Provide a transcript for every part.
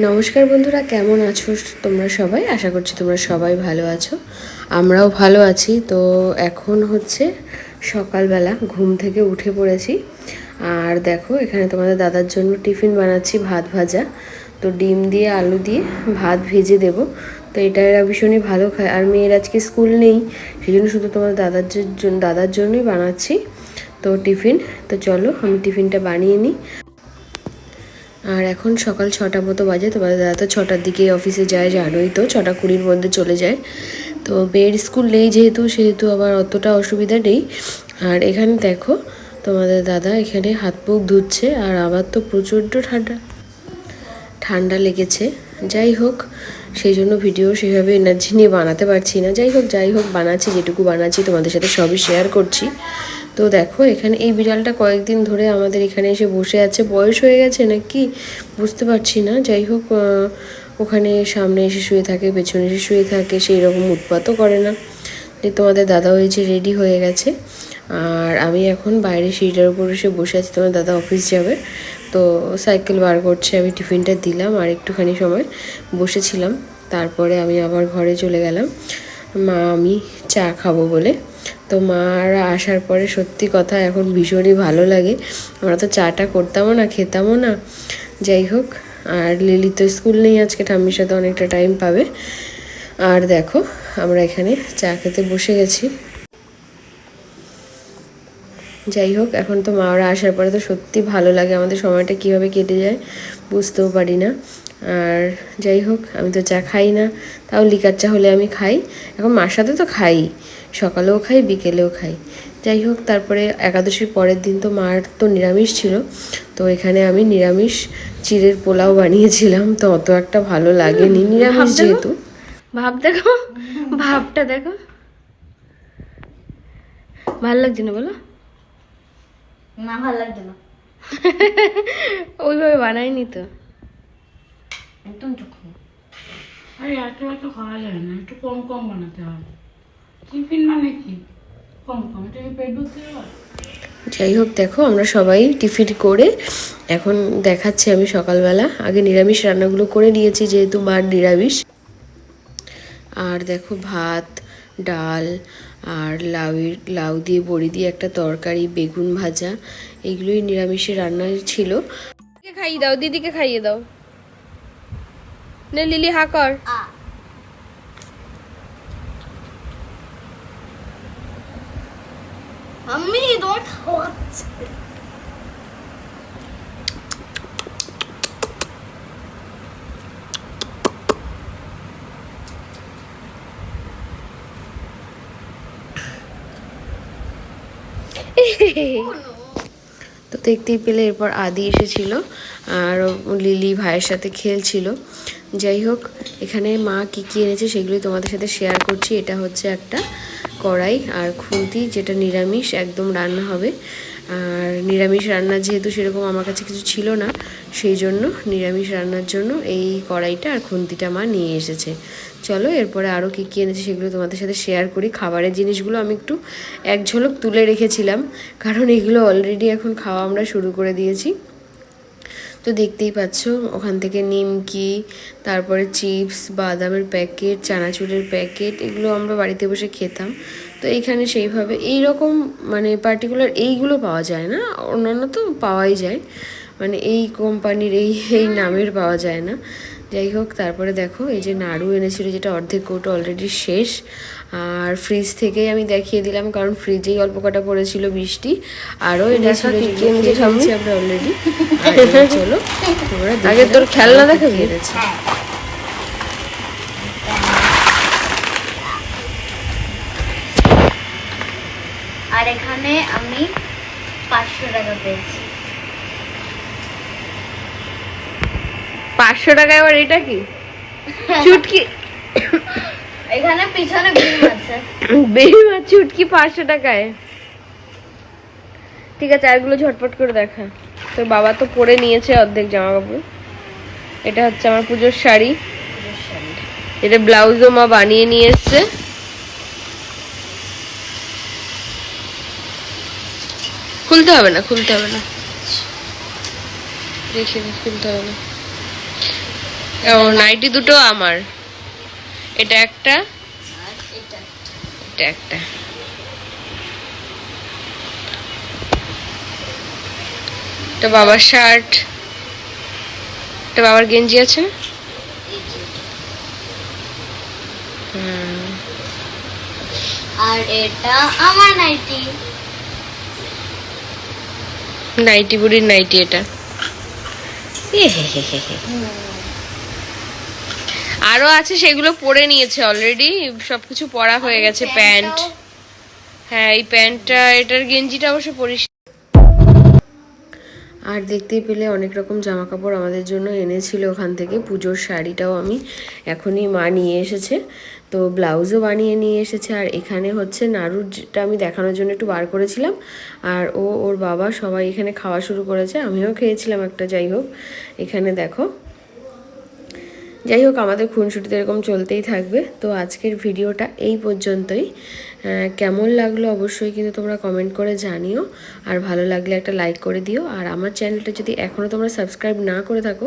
নমস্কার বন্ধুরা, কেমন আছো তোমরা সবাই? আশা করছি তোমরা সবাই ভালো আছো। আমরাও ভালো আছি। তো এখন হচ্ছে সকালবেলা ঘুম থেকে উঠে পড়েছি। আর দেখো, এখানে তোমাদের দাদার জন্য টিফিন বানাচ্ছি, ভাত ভাজা। তো ডিম দিয়ে, আলু দিয়ে ভাত ভেজে দেব। তো এটা এরা ভীষণই ভালো খায়। আর মেয়ের আজকে স্কুল নেই সেই জন্য শুধু তোমার দাদার জন্য দাদার জন্যই বানাচ্ছি। তো টিফিন, তো চলো আমি টিফিনটা বানিয়ে নিই। আর এখন সকাল ছটা মতো বাজে তোমাদের দাদা তো ছটার দিকে অফিসে যায়, জানোই তো, ছটা কুড়ির মধ্যে চলে যায়। তো মেয়ের স্কুল নেই যেহেতু, সেহেতু আবার অতটা অসুবিধা নেই। আর এখানে দেখো, তোমাদের দাদা এখানে হাত মুখ ধুচ্ছে, আর আবার তো প্রচণ্ড ঠান্ডা। ঠান্ডা লেগেছে। যাই হোক সেই জন্য ভিডিও সেভাবে এনার্জি নিয়ে বানাতে পারছি না। যাই হোক যাই হোক, বানাচ্ছি, যেটুকু বানাচ্ছি, তোমাদের সাথে সবই শেয়ার করছি। তো দেখো, এখানে এই বিড়ালটা কয়েকদিন ধরে আমাদের এখানে এসে বসে আছে। বয়স হয়ে গেছে নাকি? বুঝতে পারছি না। যাই হোক ওখানে সামনে এসে শুয়ে থাকে, পেছনে এসে শুয়ে থাকে, সেই রকম উৎপাতও করে না। যে তোমাদের দাদা হয়েছে রেডি হয়ে গেছে। আর আমি এখন বাইরে সিঁড়িটার উপর এসে বসে আছি। তোমার দাদা অফিস যাবে। তো সাইকেল বার করছে, আমি টিফিনটা দিলাম আর একটুখানি সময় বসেছিলাম। তারপরে আমি আবার ঘরে চলে গেলাম। মা, আমি চা খাব বলে। তো মারা আসার পরে সত্যি কথা এখন ভীষণই ভালো লাগে। আমরা তো চাটা করতামও না, খেতামও না। যাই হোক, আর লিলি তো স্কুল নেই আজকে, ঠাম্মির সাথে অনেকটা টাইম পাবে। আর দেখো, আমরা এখানে চা খেতে বসে গেছি। যাই হোক এখন তো মাওরা আসার পরে তো সত্যি ভালো লাগে আমাদের সময়টা কীভাবে কেটে যায় বুঝতেও পারি না। আর যাই হোক আমি তো চা খাই না তাও লিকার চা হলে আমি খাই। এখন মার সাথে তো খাই সকালেও খাই বিকেলেও খাই। যাই হোক তারপরে একাদশীর পরের দিন তো মার তো নিরামিষ ছিল তো এখানে আমি নিরামিষ চিড়ের পোলাও বানিয়েছিলাম তো অত একটা ভালো লাগেনি নিরামিষ যেহেতু। ভাব দেখো ভাবটা দেখো। ভালো লাগছে না বলো? না ভালো লাগছে না। ওইভাবে বানাইনি তো। একদম চোখে। আরে এত এত খাওয়া যায় না একটু কম কম বানাতে হয়। টিফিন মানে কি? কম কম এটা কি পেট ভর্তি হয়? যাই হোক দেখো আমরা সবাই টিফিন করে এখন দেখাচ্ছি আমি সকালবেলা। আগে নিরামিষ রান্নাগুলো করে নিয়েছি যেহেতু মার নিরামিষ। আর দেখো ভাত ডাল আর লাউ লাউ দিয়ে বড়ি দিয়ে একটা তরকারি বেগুন ভাজা এগুলোই নিরামিষের রান্না ছিল। খাইয়ে দাও দিদিকে খাইয়ে দাও। নে লিলি হা কর। আমি তোমার খাওয়াচ্ছি তো দেখতেই পেলে এরপর আদি এসেছিল আর লিলি ভাইয়ের সাথে খেলছিল। যাই হোক, এখানে মা কী কী এনেছে সেগুলি তোমাদের সাথে শেয়ার করছি। এটা হচ্ছে একটা কড়াই আর খুন্তি, যেটা নিরামিষ, একদম রান্না হবে। আর নিরামিষ রান্না যেহেতু সেরকম আমার কাছে কিছু ছিল না, সেই জন্য নিরামিষ রান্নার জন্য এই কড়াইটা আর খুন্তিটা মা নিয়ে এসেছে। চলো এরপরে আরও কী কী এনেছে সেগুলো তোমাদের সাথে শেয়ার করি। খাবারের জিনিসগুলো আমি একটু এক ঝলক তুলে রেখেছিলাম, কারণ এগুলো অলরেডি এখন খাওয়া আমরা শুরু করে দিয়েছি। তো দেখতেই পাচ্ছ, ওখান থেকে নিমকি, তারপরে চিপস, বাদামের প্যাকেট, চানাচুরের প্যাকেট, এগুলো আমরা বাড়িতে বসে খেতাম। তো এইখানে সেইভাবে এই রকম মানে পার্টিকুলার এইগুলো পাওয়া যায় না অন্যান্য তো পাওয়াই যায়। মানে এই কোম্পানির এই এই নামের পাওয়া যায় না। যাই হোক তারপরে দেখো এই যে নাড়ু এনেছিল যেটা অর্ধেক কৌটো অলরেডি শেষ। আর ফ্রিজ থেকেই আমি দেখিয়ে দিলাম কারণ ফ্রিজেই অল্প কটা পড়েছিল বৃষ্টি আরও এনেছিল আমরা অলরেডি চলো আগে তোর খেলনা দেখাবি? এনেছে। আর এখানে আমি পাঁচশো টাকা পেয়েছি। পাঁচশো টাকা এবার এটা কি? চুটকি। এখানে পিছনে বিল আছে। চুটকি পাঁচশো টাকায়। ঠিক আছে আরগুলো ঝটপট করে দেখা। তোর বাবা তো পরে নিয়েছে অর্ধেক জামা কাপড় এটা হচ্ছে আমার পুজোর শাড়ি। এটা ব্লাউজও মা বানিয়ে নিয়ে এসছে। খুলতে হবে না খুলতে হবে না। রেখে দে, খুলতে হবে না। ও নাইটি দুটো আমার। এটা একটা এটা একটা। এটা বাবার শার্ট এটা বাবার গেঞ্জি আছে? না। আর এটা আমার নাইটি। নাইটি বুড়ির নাইটি এটা। আরও আছে সেগুলো পরে নিয়েছে অলরেডি সবকিছু পরা হয়ে গেছে প্যান্ট। হ্যাঁ এই প্যান্টটা এটার গেঞ্জিটা অবশ্য পরিস আর দেখতেই পেলে অনেক রকম জামা কাপড় আমাদের জন্য এনেছিল ওখান থেকে। পুজোর শাড়িটাও আমি এখনই মা নিয়ে এসেছে। তো ব্লাউজও বানিয়ে নিয়ে এসেছে। আর এখানে হচ্ছে নাড়ুর যেটা আমি দেখানোর জন্য একটু বার করেছিলাম। আর ও, ওর বাবা সবাই এখানে খাওয়া শুরু করেছে। আমিও খেয়েছিলাম একটা, যাই হোক। এখানে দেখো যাই হোক আমাদের খুনসুটিতে এরকম চলতেই থাকবে। তো আজকের ভিডিওটা এই পর্যন্তই। কেমন লাগল অবশ্যই কিন্তু তোমরা কমেন্ট করে জানিও। আর ভালো লাগলে একটা লাইক করে দিও। আর আমার চ্যানেলটা যদি এখনও তোমরা সাবস্ক্রাইব না করে থাকো,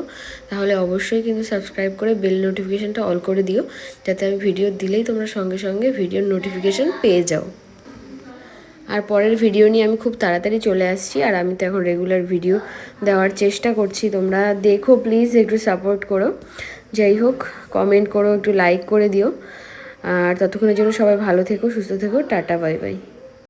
তাহলে অবশ্যই কিন্তু সাবস্ক্রাইব করে বেল নোটিফিকেশানটা অল করে দিও। যাতে আমি ভিডিও দিলেই তোমরা সঙ্গে সঙ্গে ভিডিওর নোটিফিকেশন পেয়ে যাও। আর পরের ভিডিও নিয়ে আমি খুব তাড়াতাড়ি চলে আসছি। আর আমি তো এখন রেগুলার ভিডিও দেওয়ার চেষ্টা করছি। তোমরা দেখো প্লিজ একটু সাপোর্ট করো। যাই হোক কমেন্ট করো, একটু লাইক করে দিও। আর ততক্ষণের জন্য সবাই ভালো থেকো, সুস্থ থেকো, টাটা বাই বাই